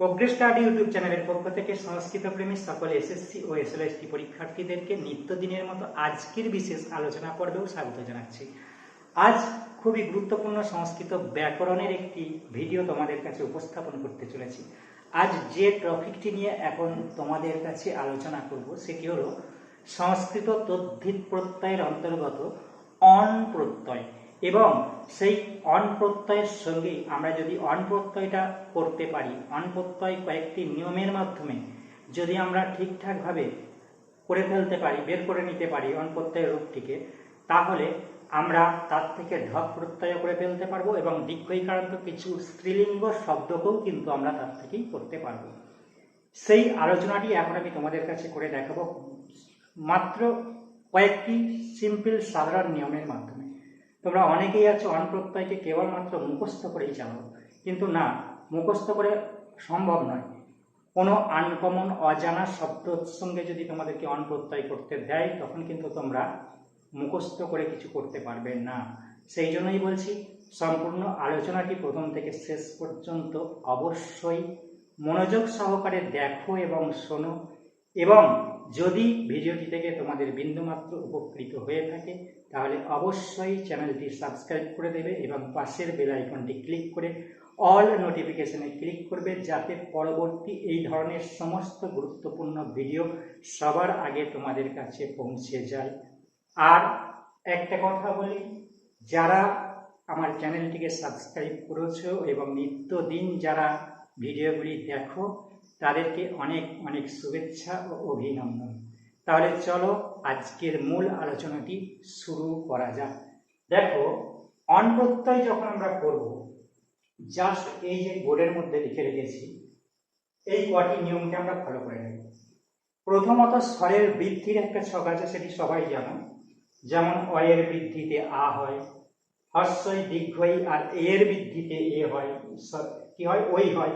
Progress study YouTube চ্যানেলের পক্ষ থেকে সংস্কৃত প্রেমী সকল এসএসসি ও এসএলএসটি পরীক্ষার্থীদেরকে নিত্যদিনের মতো আজকের বিশেষ আলোচনা পর্বেও স্বাগত জানাচ্ছি। আজ খুবই গুরুত্বপূর্ণ সংস্কৃত ব্যাকরণের একটি ভিডিও তোমাদের কাছে উপস্থাপন করতে চলেছি। আজ যে টপিকটি নিয়ে এখন তোমাদের কাছে আলোচনা করব সেটি হলো সংস্কৃত তদ্ধিত প্রত্যয়ের অন্তর্গত অন প্রত্যয়। এবং সেই অন প্রত্যয়ের সঙ্গেই আমরা যদি অন প্রত্যয়টা করতে পারি, অন প্রত্যয় কয়েকটি নিয়মের মাধ্যমে যদি আমরা ঠিকঠাকভাবে করে ফেলতে পারি, বের করে নিতে পারি অন প্রত্যয়ের রূপটিকে, তাহলে আমরা তার থেকে ঢক প্রত্যয় করে ফেলতে পারব এবং দীর্ঘইকারান্ত কিছু স্ত্রীলিঙ্গ শব্দকেও কিন্তু আমরা তার থেকেই করতে পারব। সেই আলোচনাটি এখন আমি তোমাদের কাছে করে দেখাবো। মাত্র কয়েকটি সিম্পল সাধারণ নিয়মের মাধ্যমে। তোমরা অনেকেই আছো অন প্রত্যয়কে কেবলমাত্র মুখস্থ করেই জানো। কিন্তু না, মুখস্থ করে সম্ভব নয়। কোনো আনকমন, অজানা শব্দর সঙ্গে যদি তোমাদেরকে অন প্রত্যয় করতে দেয়, তখন কিন্তু তোমরা মুখস্থ করে কিছু করতে পারবে না। সেই জন্যই বলছি, সম্পূর্ণ আলোচনাটি প্রথম থেকে শেষ পর্যন্ত অবশ্যই মনোযোগ সহকারে দেখো এবং শোনো এবং যদি ভিডিওটি থেকে তোমাদের বিন্দুমাত্র উপকৃত হয়ে থাকে, তাহলে অবশ্যই চ্যানেলটি সাবস্ক্রাইব করে দেবে এবং পাশের বেল আইকনটি ক্লিক করে অল নোটিফিকেশনে ক্লিক করবে যাতে পরবর্তী এই ধরনের সমস্ত গুরুত্বপূর্ণ ভিডিও সবার আগে তোমাদের কাছে পৌঁছে যায়। আর একটা কথা বলি, যারা আমার চ্যানেলটিকে সাবস্ক্রাইব করেছ এবং নিত্যদিন যারা ভিডিওগুলি দেখো তাদেরকে অনেক অনেক শুভেচ্ছা ও অভিনন্দন। তাহলে চলো আজকের মূল আলোচনাটি শুরু করা যাক। দেখো, অন প্রত্যয় যখন আমরা করব জাস্ট এই যে বোর্ডের মধ্যে লিখে রেখেছি, এই কটি নিয়মকে আমরা ফলো করে নেব। প্রথমত স্বরের বৃদ্ধির একটা ছক আছে, সেটি সবাই জানো। যেমন অয়ের বৃদ্ধিতে আ হয় হর্ষই দীর্ঘই আর এর বৃদ্ধিতে এ হয় কি হয়? ওই হয়।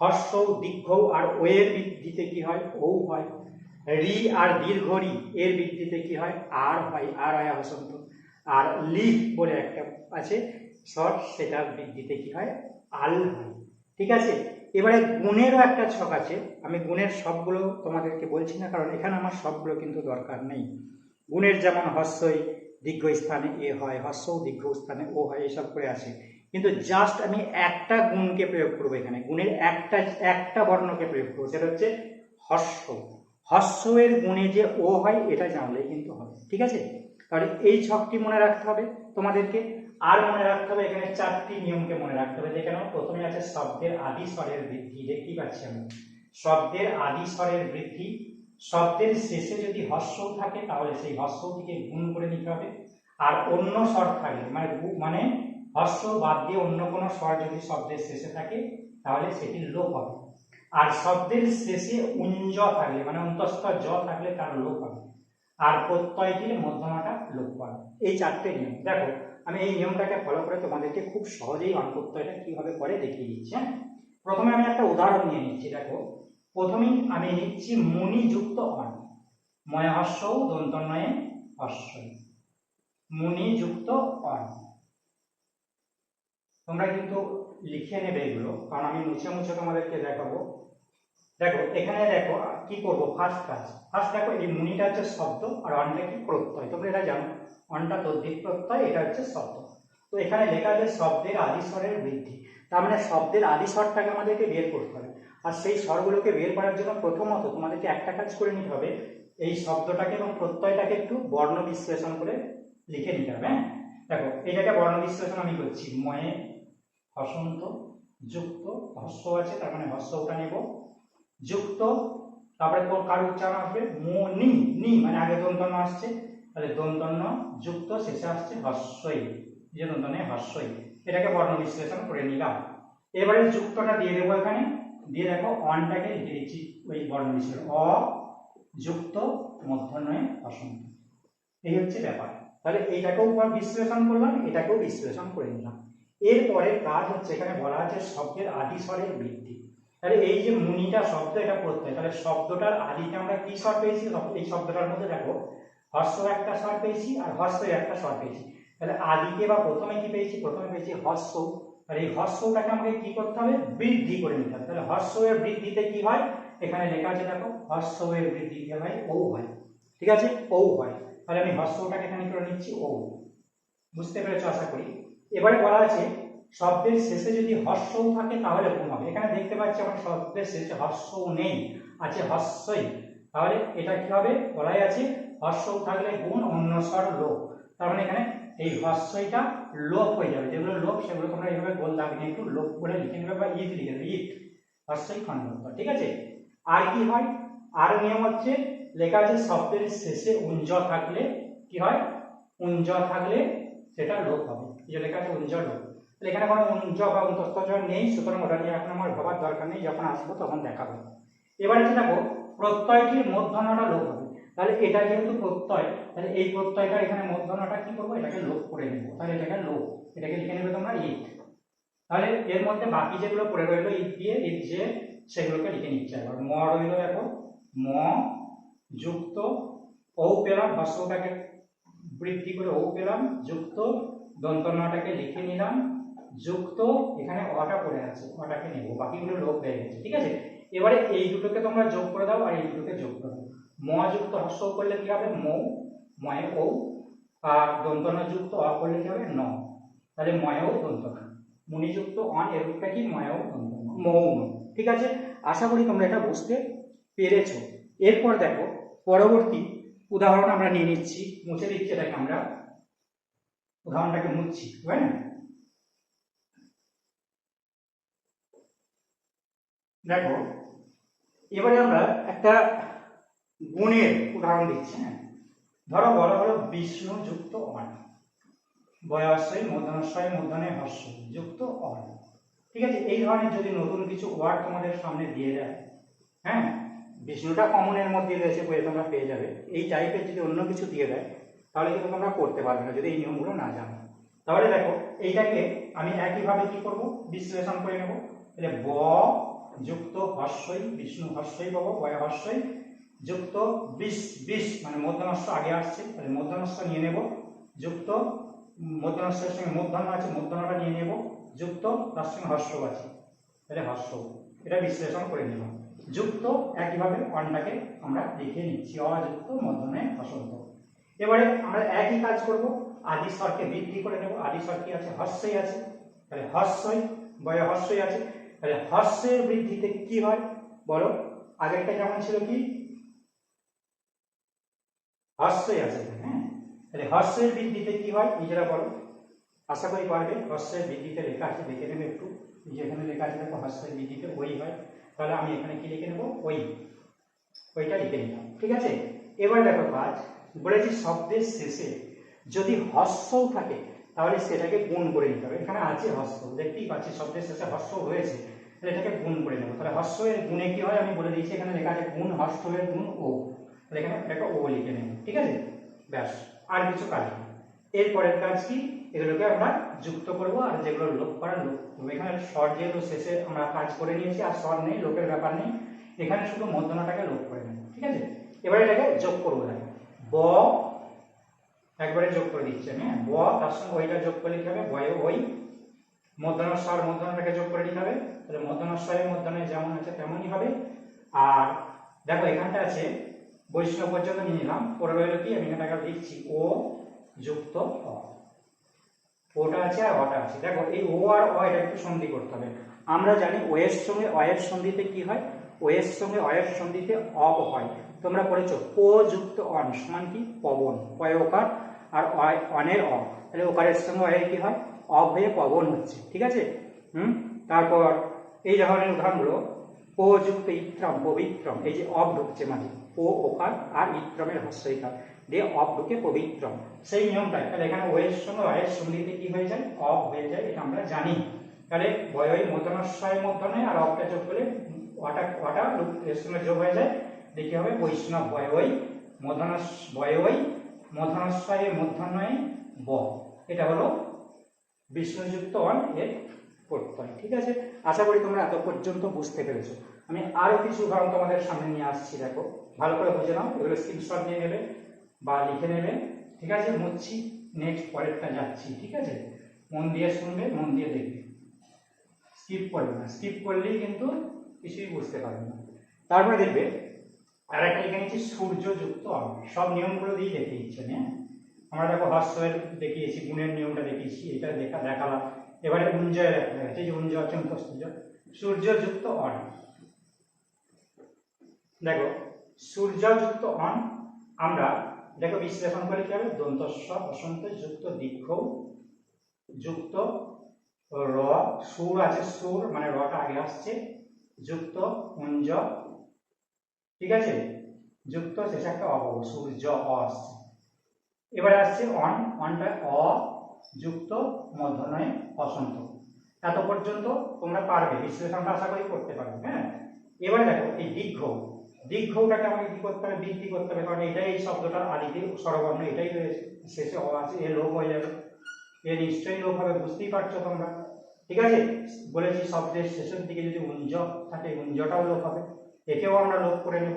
হর্ষ, দীর্ঘ আর ওয়ের বৃদ্ধিতে কি হয়? ও হয়। রি আর দীর্ঘ রি এর বৃদ্ধিতে কি হয়? আর হয়। আর হয় হসন্ত আর লিফ বলে একটা আছে, স্বর সেটার বৃদ্ধিতে কি হয়? আল হয়। ঠিক আছে? এবারে গুণেরও একটা ছক আছে। আমি গুণের সবগুলো তোমাদেরকে বলছি না, কারণ এখানে আমার সবগুলো কিন্তু দরকার নেই। গুণের যেমন হস্যই দীর্ঘ স্থানে এ হয় হস্যও দীর্ঘ স্থানে ও হয়, এসব করে আছে। কিন্তু জাস্ট আমি একটা গুণকে প্রয়োগ করব এখানে। গুণের একটা একটা বর্ণকে প্রয়োগ করব, সেটা হচ্ছে হস্য হস্যের গুণে যে ও হয়, এটা জানলেই কিন্তু হবে, ঠিক আছে? তাহলে এই ছকটি মনে রাখতে হবে তোমাদেরকে। আর মনে রাখতে হবে, এখানে চারটি নিয়মকে মনে রাখতে হবে, যেখানে প্রথমে আছে শব্দের আদি স্বরের বৃদ্ধি, দেখতেই পাচ্ছি আমি। শব্দের আদি স্বরের বৃদ্ধি, শব্দের শেষে যদি হস্য থাকে, তাহলে সেই হস্যটিকে গুণ করে নিতে হবে। আর অন্য স্বর থাকলে মানে মানে হস্য বাদ দিয়ে অন্য কোনো স্বর যদি শব্দের শেষে থাকে, তাহলে সেটি লোপ হবে। আর শব্দের শেষে উঞ্জ থাকলে মানে অন্তস্থ জ থাকলে তার লোপ হবে। আর প্রত্যয়টির মধ্যমাটা লোপ পাবে। এই চারটে নিয়ম। দেখো, আমি এই নিয়মটাকে ফলো করে তোমাদেরকে খুব সহজেই অনপ্রত্যয়টা কীভাবে করে দেখিয়ে দিচ্ছি হ্যাঁ? প্রথমে আমি একটা উদাহরণ নিয়ে নিচ্ছি, দেখো। প্রথমেই আমি নিচ্ছি মুনিযুক্ত অন ময়হস্যও দন্তনয়ে হস্যই মুনিযুক্ত অন তোমরা কিন্তু লিখে নেবে এগুলো, কারণ আমি মুছে মুছে তোমাদেরকে দেখাবো। দেখো, এখানে দেখো কি করব? ফার্স্ট কাজ। ফার্স্ট দেখো, এই মুনিটা হচ্ছে শব্দ, আর অনটা কি প্রত্যয়? তোমরা এটা জানো? অনটা তদ্ধিত প্রত্যয়, এটা হচ্ছে শব্দ। তো এখানে লেখা আছে শব্দের আদি স্বরের বৃদ্ধি। তার মানে শব্দের আদি স্বরটাকে আমাদেরকে বের করতে হবে। আর সেই স্বরগুলোকে বের করার জন্য প্রথমত তোমাদেরকে একটা কাজ করে নিতে হবে। এই শব্দটাকে এবং প্রত্যয়টাকে একটু বর্ণ বিশ্লেষণ করে লিখে নিতে হবে হ্যাঁ? দেখো, এটাকে বর্ণ বিশ্লেষণ আমি করছি। ময়ে হসন্ত, যুক্ত হস্য আছে, তার মানে হস্য ওটা নেব। যুক্ত, তারপরে কোন কার উচ্চারণ আসবে? মনি নি মানে আগে দন্তন্য আসছে। তাহলে দন্তন্য, যুক্ত, শেষে আসছে হস্যই। যে দন্তনে হস্যই। এটাকে বর্ণ বিশ্লেষণ করে নিলাম। এবারে যুক্তটা দিয়ে দেবো এখানে। দিয়ে দেখো, অনটাকে লিখে দিচ্ছি ওই বর্ণ বিশ্লেষণ। অ, যুক্ত মধ্যনয়ে হসন্ত। এই হচ্ছে ব্যাপার। তাহলে এইটাকেও বিশ্লেষণ করলাম, এটাকেও বিশ্লেষণ করে নিলাম। এরপরে কাজ হচ্ছে এখানে বলা আছে শব্দের আদি স্বরের বৃদ্ধি। তাহলে এই যে মুনিটা শব্দ এটা প্রত্যয় তাহলে শব্দটার আদিতে আমরা কি স্বর পেয়েছি? এই শব্দটার মধ্যে দেখো, হর্ষ একটা স্বর পেয়েছি আর হর্ষের একটা স্বর পেয়েছি। তাহলে আদিতে বা প্রথমে কি পেয়েছি? প্রথমে পেয়েছি হর্ষ। আর এই হর্ষটাকে আমাকে কি করতে হবে? বৃদ্ধি করে নিতে হবে। তাহলে হর্ষের বৃদ্ধিতে কি হয়? এখানে লেখা আছে দেখো, হর্ষের বৃদ্ধিতে হয় ও হয়। ঠিক আছে? ও হয়। তাহলে আমি হর্ষটাকে এখানে করে নিচ্ছি? ও বুঝতে পেরেছ? আশা করি। এবারে বলা আছে, শব্দের শেষে যদি হর্ষও থাকে তাহলে গুণ হবে। এখানে দেখতে পাচ্ছি আমার শব্দের শেষে হর্ষও নেই, আছে হর্ষই। তাহলে এটা কি হবে? বলাই আছে, হর্ষও থাকলে গুণ অন্য স্বর লোপ। তার মানে এখানে এই হর্ষইটা লোপ হয়ে যাবে। যেগুলো লোপ, সেগুলো তোমরা এইভাবে গোল দাগ নিয়ে একটু লোপ করে লিখে নেবে বা ইট লিখে দেবে ইট, হর্ষই খণ্ডত্ব ঠিক আছে? আর কি হয়? আর নিয়ম হচ্ছে, লেখা আছে শব্দের শেষে উঞ্জ থাকলে কি হয়? উঞ্জ থাকলে সেটা লোপ হবে। যে লেখা আছে উঞ্জ লোপ তাহলে এখানে কোনো উঞ্জ বা উন্তস্ত নেই, সুতরাং ওটা নিয়ে এখন আমার ভাবার দরকার নেই, যখন আসব তখন দেখাবো। এবারে দেখো, প্রত্যয়টির মধ্যমাটা লোপ হবে। তাহলে এটা যেহেতু প্রত্যয়, তাহলে এই প্রত্যয়টা এখানে মধ্যমাটা কি করব? এটাকে লোপ করে নেব। তাহলে এটাকে লোপ, এটাকে লিখে নেবে তোমরা ইট। তাহলে এর মধ্যে বাকি যেগুলো পড়ে রইল ইট দিয়ে, ইট যে সেগুলোকে লিখে নিচ্ছে এবার ম রইল দেখো, ম যুক্ত ও পেলাম হর্ষটাকে বৃদ্ধি করে ও পেলাম যুক্ত দন্তনাটাকে লিখে নিলাম, যুক্ত, এখানে অটা পড়ে আছে, অটাকে নেব, বাকিগুলো লোক হয়ে গেছে, ঠিক আছে? এবারে এই দুটোকে তোমরা যোগ করে দাও আর এই দুটোকে যোগ করে দাও। ম যুক্ত হর্ষ করলে কি হবে? মৌ, ময়ে ও আর দন্তনা যুক্ত অ করলে কি হবে? ন। তাহলে ময়েও দন্তনা মুনিযুক্ত অন এর রূপটা কি? ময়েও দন্তনা মৌন ঠিক আছে? আশা করি তোমরা এটা বুঝতে পেরেছ। এরপর দেখো, পরবর্তী উদাহরণ আমরা নিয়ে নিচ্ছি, মুছে দিচ্ছি এটাকে আমরা। উদাহরণটাকে তাই না? দেখো, এবারে আমরা একটা গুণের উদাহরণ দিচ্ছি হ্যাঁ? ধরো, বলা হলো বিষ্ণু যুক্ত অন বয়াশ্রয় মধ্যানশ্রয় মধ্যানে হর্ষ, যুক্ত অন ঠিক আছে, এই ধরনের যদি নতুন কিছু ওয়ার্ড তোমাদের সামনে দিয়ে দেয় হ্যাঁ? বিষ্ণুটা কমনের মধ্যে রয়েছে বইয়ে তোমরা পেয়ে যাবে। এই টাইপের যদি অন্য কিছু দিয়ে দেয় তাহলে কিন্তু তোমরা করতে পারবে না যদি এই নিয়মগুলো না জানো। তাহলে দেখো, এইটাকে আমি একইভাবে কি করব? বিশ্লেষণ করে নেব। তাহলে ব যুক্ত হর্ষই, বিষ্ণু হর্ষই পাবো, বয় হর্ষই, যুক্ত বিষ বিষ মানে মধ্যনস্য আগে আসছে, তাহলে মধ্যনস্য নিয়ে নেব। যুক্ত মধ্যনস্যের সঙ্গে মূর্ধন্য আছে মূর্ধন্যটা নিয়ে নেব। যুক্ত, তার সঙ্গে হর্ষ আছে, তাহলে হর্ষ এটা বিশ্লেষণ করে নিলাম। যুক্ত একইভাবে অনটাকে আমরা লিখে নিচ্ছি, অযুক্ত মধ্যমে হসন্ত এবারে আমরা একই কাজ করব। আদি স্বরকে বৃদ্ধি করে নেব। আদি স্বর কি আছে? হর্ষই আছে। তাহলে হর্ষই, বয় হর্ষই আছে। তাহলে হর্ষের বৃদ্ধিতে কি হয়? বলো। আগেরটা যেমন ছিল কি? হর্ষই আছে হ্যাঁ? তাহলে হর্ষের বৃদ্ধিতে কি হয়? নিজেরা বলো। আশা করি পারবে। হর্ষের বৃদ্ধিতে লেখা আছে, দেখে নেবে একটু। যেখানে লেখা আছে, দেখো হর্ষের বৃদ্ধিতে ওই হয়। তাহলে আমি এখানে কি লিখে নেব? ওই। ওইটা লিখে নিলাম। ঠিক আছে? এবার দেখো কাজ। বলেছি শব্দের শেষে যদি হর্ষও থাকে, তাহলে সেটাকে গুণ করে নিতে হবে। এখানে আছে হর্ষ, দেখতেই পাচ্ছি শব্দের শেষে হর্ষ হয়েছে। তাহলে এটাকে গুণ করে নেব। তাহলে হর্ষ এর গুণে কি হয়? আমি বলে দিয়েছি, এখানে লেখা আছে গুণ, হর্ষ এর গুণ ও। তাহলে এখানে এটাকে ও লিখে নেব, ঠিক আছে? ব্যাস, আর কিছু কাজ নেই। এরপরের কাজ কি? এগুলোকে আমরা যুক্ত করব, আর যেগুলো লোক করার লোক এখানে স্বর যেহেতু শেষে আমরা কাজ করে নিয়েছি, আর স্বর নেই লোকের ব্যাপার নেই, এখানে শুধু মধ্যনাটাকে লোক করে নেব, ঠিক আছে? এবারে এটাকে যোগ করব দেখো ব একবারে যোগ করে দিচ্ছি আমি হ্যাঁ? ব, তার সঙ্গে ওইটা যোগ করলে কি হবে বয় ওই। মধ্যনার স্বর মধ্যনাটাকে যোগ করে নিতে হবে, তাহলে স্বরের মধ্যনে যেমন আছে তেমনই হবে। আর দেখো এখানটা আছে, বৈষ্ণব পর্যন্ত নিয়ে নিলাম, পরে রইল কি? আমি এখানটাকে লিখছি, ও যুক্ত অ ওটা আছে আর অটা আছে। দেখো এই ও আর অ, এটা একটু সন্ধি করতে হবে। আমরা জানি ও এর সঙ্গে অ সন্ধিতে কি হয়? ও এর সঙ্গে অ এর সন্ধিতে অব হয়। তোমরা পড়েছো, পো যুক্ত অন সমান কি? পবন। পয় ওকার আর অনের অ। তাহলে ওকারের সঙ্গে অয়ের কি হয়? অব হয়ে পবন হচ্ছে, ঠিক আছে? হুম? তারপর এই ধরনের উদাহরণগুলো, পো যুক্ত ইত্রম, পবিত্রম, এই যে অব ঢুকছে মাঝে, পো, ওকার আর ইত্রমের হস্যইকার দিয়ে অব ঢুকে পবিত্রম। সেই নিয়মটাই। তাহলে এখানে ওয়ের সঙ্গে অয়ের সন্ধিতে কি হয়ে যায়? অব হয়ে যায়, এটা আমরা জানি। তাহলে বয় মধ্যনস্বয় মধ্যনে আর অবটা যোগ করলে অটা অটা এর সঙ্গে যোগ হয়ে যায়। দেখি হবে বৈষ্ণব বয়ই মধনস বয়ই মধনস্বয়ে মধ্যাহ্নয়ে ব। এটা হলো বিষ্ণুযুক্ত অন এর প্রত্যয়, ঠিক আছে? আশা করি তোমরা এত পর্যন্ত বুঝতে পেরেছ। আমি আরও কিছু উদাহরণ তোমাদের সামনে নিয়ে আসছি, দেখো। ভালো করে বুঝে নাও, এগুলো স্ক্রিনশট নিয়ে নেবে বা লিখে নেবে, ঠিক আছে? মুচ্ছি নেক্সট পরেরটা যাচ্ছি, ঠিক আছে? মন দিয়ে শুনবে, মন দিয়ে দেখবে। স্কিপ করবে না স্কিপ করলেই কিন্তু কিছুই বুঝতে পারবে না তারপরে দেখবে আর একটা লিখে নিচ্ছি সূর্যযুক্ত অঙ্ক। সব নিয়মগুলো দিয়ে দেখে দিচ্ছে হ্যাঁ? আমরা দেখো হর্ষের দেখিয়েছি, গুণের নিয়মটা দেখিয়েছি, এটা দেখা, দেখালাম। এবারে উঞ্জয় দেখা যাচ্ছে যে উঞ্জয় অচন্ত সূর্য সূর্যযুক্ত অন। দেখো, সূর্যযুক্ত অন, আমরা দেখো বিশ্লেষণ করে কি হবে? দন্তস্ব, বসন্ত, যুক্ত, দীর্ঘ, যুক্ত, র, সুর আছে, সুর মানে রটা আগে আসছে। যুক্ত পুঞ্জ, ঠিক আছে? যুক্ত শেষে একটা অবব সূর্য অ আসছে। এবারে আসছে অন, অনটা অ, যুক্ত, মধ্যনয় অসন্ত এত পর্যন্ত তোমরা পারবে, বিশ্লেষণটা আশা করি করতে পারবে হ্যাঁ? এবারে দেখো, এই দীর্ঘ। দীর্ঘটাকে আমাকে কি করতে হবে, বৃদ্ধি করতে হবে, কারণ এটাই এই শব্দটার আদিতে স্বরবর্ণ, এটাই রয়েছে শেষে অ আছে, এ লোপ হয়ে যাবে। এ নিশ্চয়ই লোপ হবে, বুঝতেই পারছ তোমরা। ঠিক আছে? বলেছি শব্দের শেষের দিকে যদি উঞ্জ থাকে, উঞ্জটাও লোপ হবে। একেও আমরা লোপ করে নেব।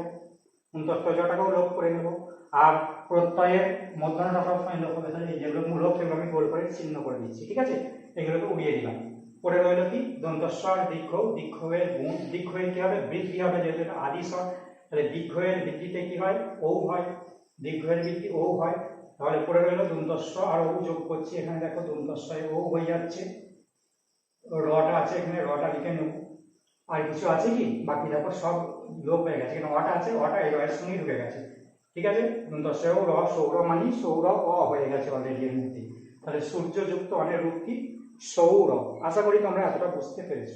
উন্তস্তজটাকেও লোপ করে নেব। আর প্রত্যয়ের মধ্যটা সবসময় লোপ হবে। তাহলে যেগুলো মূলক সেগুলো আমি গোল করে চিহ্ন করে দিচ্ছি, ঠিক আছে? এগুলোকে উড়িয়ে দিলাম। পরে রইল কি? দন্তস্বর, দীর্ঘ দীর্ঘের গুণ। দীর্ঘের কি হবে? বৃদ্ধি হবে, যেহেতু এটা আদি স্বর। তাহলে দীর্ঘের বৃদ্ধিতে কি হয়? ও হয়। দীর্ঘের বৃদ্ধি ও হয়। তাহলে পরে রইল দন্তস্ব আর ও যোগ করছি। এখানে দেখো দন্তস্বয় ও হয়ে যাচ্ছে। রটা আছে এখানে রটা লিখে নেব আর কিছু আছে কি? বাকি দেখো সব লোপ হয়ে গেছে। এখানে অটা আছে অটা এই রয়ের সঙ্গে ঢুকে গেছে। ঠিক আছে? দশেও র, সৌর মানি সৌর অ হয়ে গেছে অলরেডি এর মধ্যে। তাহলে সূর্যযুক্ত অনেক রূপ কি? সৌর। আশা করি তোমরা এতটা বুঝতে পেরেছ।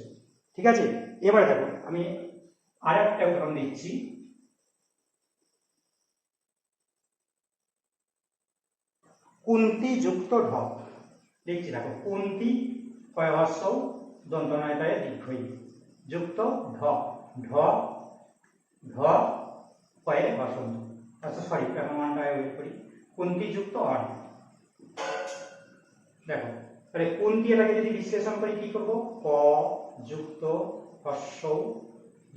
ঠিক আছে? এবারে দেখো, আমি আর একটা উদাহরণ দিচ্ছি। কুন্তি যুক্ত ঢ দেখছি, দেখো, কুন্তি কয় হর্ষ দন্ত নয়তায় দীর্ঘই। যুক্ত ঢ ঢ ঢ কয়ে বসন্ত। আচ্ছা সরি প্রেমানটায় ওয়েট করি। কুন্তি যুক্ত অন দেখো, তাহলে কুন্তি এটাকে যদি বিশ্লেষণ করি, কি করব? ক যুক্ত হর্ষ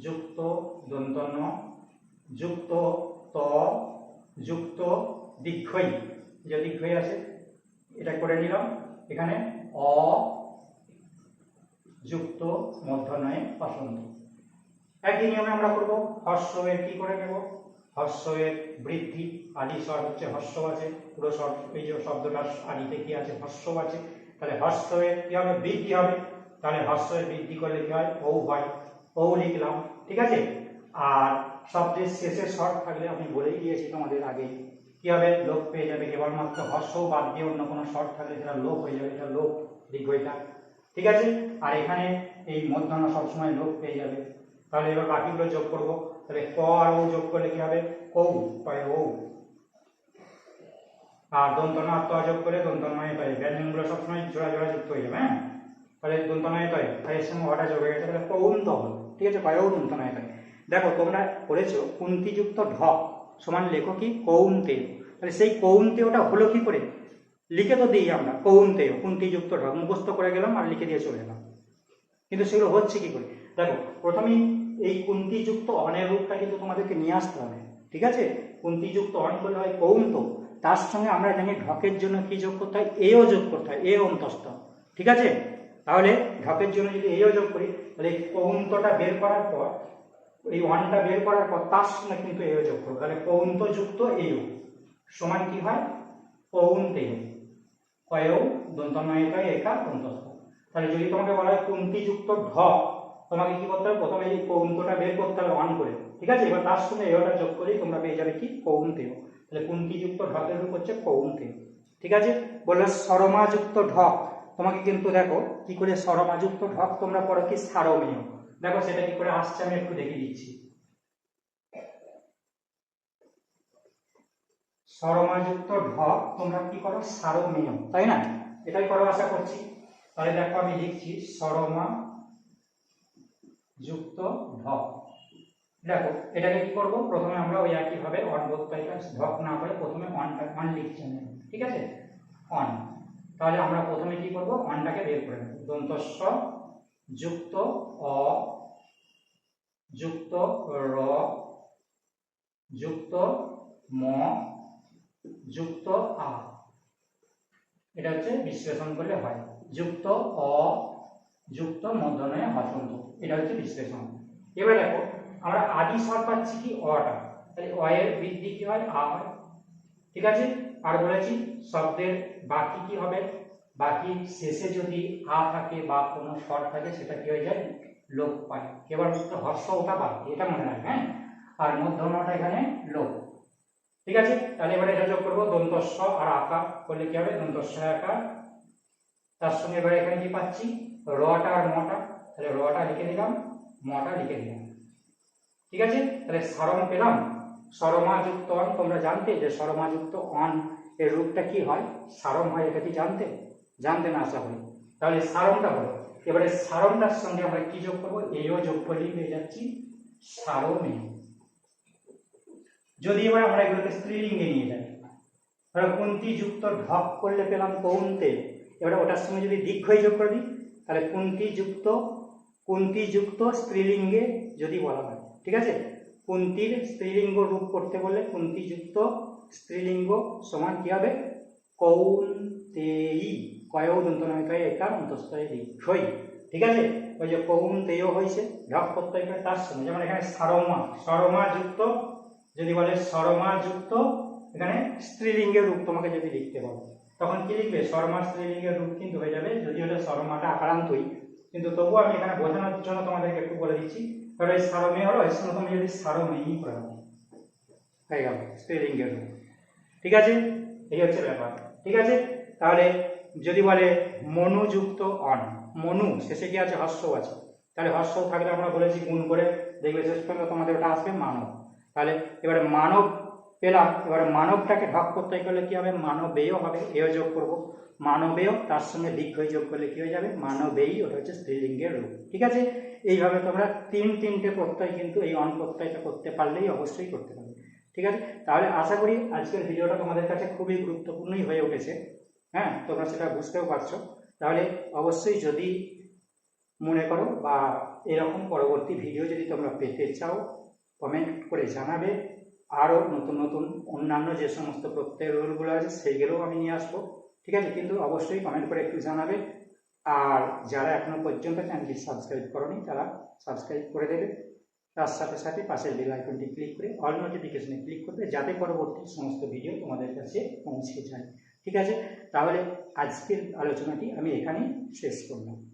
যুক্ত দন্তন্য, যুক্ত ত, যুক্ত দীর্ঘই। যে দীর্ঘই আছে এটা করে নিলাম। এখানে অ যুক্ত, মধ্যনয়ে বসন্ত একই নিয়মে আমরা করব হর্ষ এর কি করে নেব? হর্ষ এর বৃদ্ধি, আদি স্বর হচ্ছে হর্ষ আছে, পুরো স্বর, এই যে শব্দটা আদিতে কি আছে? হর্ষ আছে। তাহলে হর্ষ এর কি হবে? বৃদ্ধি হবে। তাহলে হর্ষ এর বৃদ্ধি করলে কি হয়? ও হয়। ও লিখলাম, ঠিক আছে? আর শব্দের শেষে স্বর থাকলে আমি বলেই দিয়েছি তোমাদের আগে। কি হবে? লোপ পেয়ে যাবে কেবলমাত্র। হর্ষ বাদ দিয়ে অন্য কোনো স্বর থাকলে সেটা লোপ হয়ে যাবে। এটা লোপ দীর্ঘইটা ঠিক আছে? আর এখানে এই মধ্যাহ্ন সবসময় লোপ পেয়ে যাবে। তাহলে এবার বাকিগুলো যোগ করব। তাহলে ক আর ও যোগ করলে কি হবে? কৌ পায় ও আর দন্তনা ত যোগ করে দন্তনয় তয় ব্যঞ্জনগুলো সবসময় জোড়া জোড়া যুক্ত হয়ে যাবে হ্যাঁ? তাহলে দন্তনয় তয় এর সঙ্গে অটা যোগ হয়ে গেছে। তাহলে কৌন্ত হলো ঠিক আছে? কয়ও দন্তনয় তয় দেখো, তোমরা পড়েছো কুন্তিযুক্ত ঢ। সমান লেখো কি? কৌন্তেয় তাহলে সেই কৌন্তে ওটা হলো কি করে? লিখে তো দিই আমরা কৌন্তেয় কুন্তিযুক্ত ঢ মুখস্থ করে গেলাম আর লিখে দিয়ে চলে গেলাম কিন্তু সেগুলো হচ্ছে কি করে? দেখো, প্রথমেই এই কুন্তিযুক্ত অনের রূপটা কিন্তু তোমাদেরকে নিয়ে আসতে হবে, ঠিক আছে? কুন্তিযুক্ত অন করলে হয় কৌন্ত তার সঙ্গে আমরা জানি ঢকের জন্য কি যোগ করতে হয়? এও যোগ করতে হয়, এ অন্তস্থ, ঠিক আছে? তাহলে ঢকের জন্য যদি এও যোগ করি, তাহলে এই কৌন্তটা বের করার পর, এই ওয়ানটা বের করার পর তার সঙ্গে কিন্তু এও যোগ করব। তাহলে কৌন্তযুক্ত এও সমান কি হয়? কৌন্তেয় কয়েও দন্তনয়কায় একা দন্তস্থ তাহলে যদি তোমাকে বলা হয় কুন্তিযুক্ত ঢ, তোমাকে কি করতে হবে? প্রথমে এই কৌন্তটা বের করতে হবে অন করে। ঠিক আছে? এবার তার সঙ্গে এওটা যোগ করেই তোমরা পেয়ে যাবে কি? কৌন্তেয়। তাহলে কুন্তিযুক্ত ঢকের রূপ হচ্ছে কৌন্তেয়। ঠিক আছে? বললে সরমাযুক্ত ঢক তোমাকে কিন্তু দেখো কি করে সরমাযুক্ত ঢক তোমরা পড়ো কি? সারমেয়। দেখো সেটা কি করে আসছে? আমি একটু দেখিয়ে দিচ্ছি। সরমাযুক্ত ঢক তোমরা কি করো? সারমেয়। তাই না? এটাই করো আশা করছি। তাহলে দেখো আমি লিখছি সরমা যুক্ত ঢক দেখো, এটাকে কি করব? প্রথমে আমরা ওই একই ভাবে অন বক্তাইকা ঢক না করে প্রথমে অনটা অন লিখছি ঠিক আছে? অন তাহলে আমরা প্রথমে কি করব? অনটাকে বের করে নেব। দন্তস্ব যুক্ত অ যুক্ত র, যুক্ত ম যুক্ত আ। এটা হচ্ছে বিশ্লেষণ করলে হয়। যুক্ত অ, যুক্ত মধ্যনয়ে হসন্ত। এটা হচ্ছে বিশ্লেষণ। এবার দেখো, আমরা আদি স্বর পাচ্ছি কি অটা? তাহলে অ এর বৃদ্ধি কি হয়? আ হয়। ঠিক আছে? আর বলেছি শব্দের বাকি কি হবে? বাকি শেষে যদি আ থাকে বা কোনো স্বর থাকে, সেটা কি হয়ে যায়? লোপ পায়। এবার হর্ষ ওটা বাকি এটা মনে রাখবে হ্যাঁ? আর মধ্যমটা এখানে লোপ। ঠিক আছে? তাহলে এবারে এটা যোগ করব, দন্তস্ব আর আকা। করলে কি হবে? দন্তস্ব আকার তার সঙ্গে এবারে এখানে কি পাচ্ছি? রটা আর মটা। তাহলে রটা লিখে দিলাম, মটা লিখে দিলাম। ঠিক আছে? তাহলে সরম পেলাম। সরমাযুক্ত অন, তোমরা জানতে যে সরমাযুক্ত অন এর রূপটা কি হয়? সারম হয় এটা কি জানতে? জানতে না আশা করি। তাহলে সারমটা হলো। এবারে সারমটার সঙ্গে আমরা কি যোগ করব? এও যোগ করলেই পেয়ে যাচ্ছি সারমে। যদি এবার আমরা এগুলোকে স্ত্রীলিঙ্গে নিয়ে যাই, ধরো কুন্তি যুক্ত ঢক করলে পেলাম কৌন্তে, এবারে ওটার সঙ্গে যদি দীর্ঘই যোগ করে দিই, তাহলে কুন্তি যুক্ত কুন্তি যুক্ত স্ত্রীলিঙ্গে যদি বলা হয়, ঠিক আছে? কুন্তির স্ত্রীলিঙ্গ রূপ করতে বললে কুন্তি যুক্ত স্ত্রীলিঙ্গ সমান কি হবে? কৌন্তেয়ী কয়ও দন্ত নয়, কয় একার অন্তস্তয় দীর্ঘই, ঠিক আছে? ওই যে কৌন্তেয় হয়েছে ঢক প্রত্যয় তার সঙ্গে, যেমন এখানে সারমা, সরমা যুক্ত যদি বলে সরমা যুক্ত এখানে স্ত্রীলিঙ্গের রূপ তোমাকে যদি লিখতে বলে, তখন কি লিখবে? সরমা স্ত্রীলিঙ্গের রূপ কিন্তু হয়ে যাবে, যদি হলে সরমাটা আকারান্তই। কিন্তু তবুও আমি এখানে বোঝানোর জন্য তোমাদেরকে একটু বলে দিচ্ছি, তাহলে এই সারমে হলো সঙ্গে তুমি যদি সারমেই করে হয়ে গেল, স্ত্রীলিঙ্গের রূপ। ঠিক আছে? এই হচ্ছে ব্যাপার। ঠিক আছে? তাহলে যদি বলে মনুযুক্ত অন, মনু, শেষে কি আছে? হর্ষ আছে। তাহলে হর্ষ থাকলে আমরা বলেছি গুণ করে, দেখবে শেষ পর্যন্ত তোমাদের ওটা আসবে মানব। তাহলে এবারে মানব পেলাম, এবারে মানবটাকে ঢক করতে করলে কি হবে? মানবেয় হবে, এও যোগ করব। মানবেয় তার সঙ্গে দীর্ঘ যোগ করলে কি হয়ে যাবে? মানবেই ওটা হচ্ছে স্ত্রীলিঙ্গের রূপ। ঠিক আছে? এইভাবে তোমরা তিন, তিনটে প্রত্যয় কিন্তু এই অন প্রত্যয়টা করতে পারলেই অবশ্যই করতে পারবে। ঠিক আছে? তাহলে আশা করি আজকের ভিডিওটা তোমাদের কাছে খুবই গুরুত্বপূর্ণই হয়ে উঠেছে। হ্যাঁ? তোমরা সেটা বুঝতেও পারছ। তাহলে অবশ্যই যদি মনে করো বা এরকম পরবর্তী ভিডিও যদি তোমরা পেতে চাও কমেন্ট করে জানাবে। আরও নতুন নতুন অন্যান্য যে সমস্ত প্রত্যয় রোলগুলো আছে, সেইগুলোও আমি নিয়ে আসব। ঠিক আছে? কিন্তু অবশ্যই কমেন্ট করে একটু জানাবে। আর যারা এখনও পর্যন্ত চ্যানেলটি সাবস্ক্রাইব করনি, তারা সাবস্ক্রাইব করে দেবে। তার সাথে সাথে পাশের বেল আইকনটি ক্লিক করে অল নোটিফিকেশনে ক্লিক করবে, যাতে পরবর্তী সমস্ত ভিডিও তোমাদের কাছে পৌঁছে যায়। ঠিক আছে? তাহলে আজকের আলোচনাটি আমি এখানেই শেষ করলাম।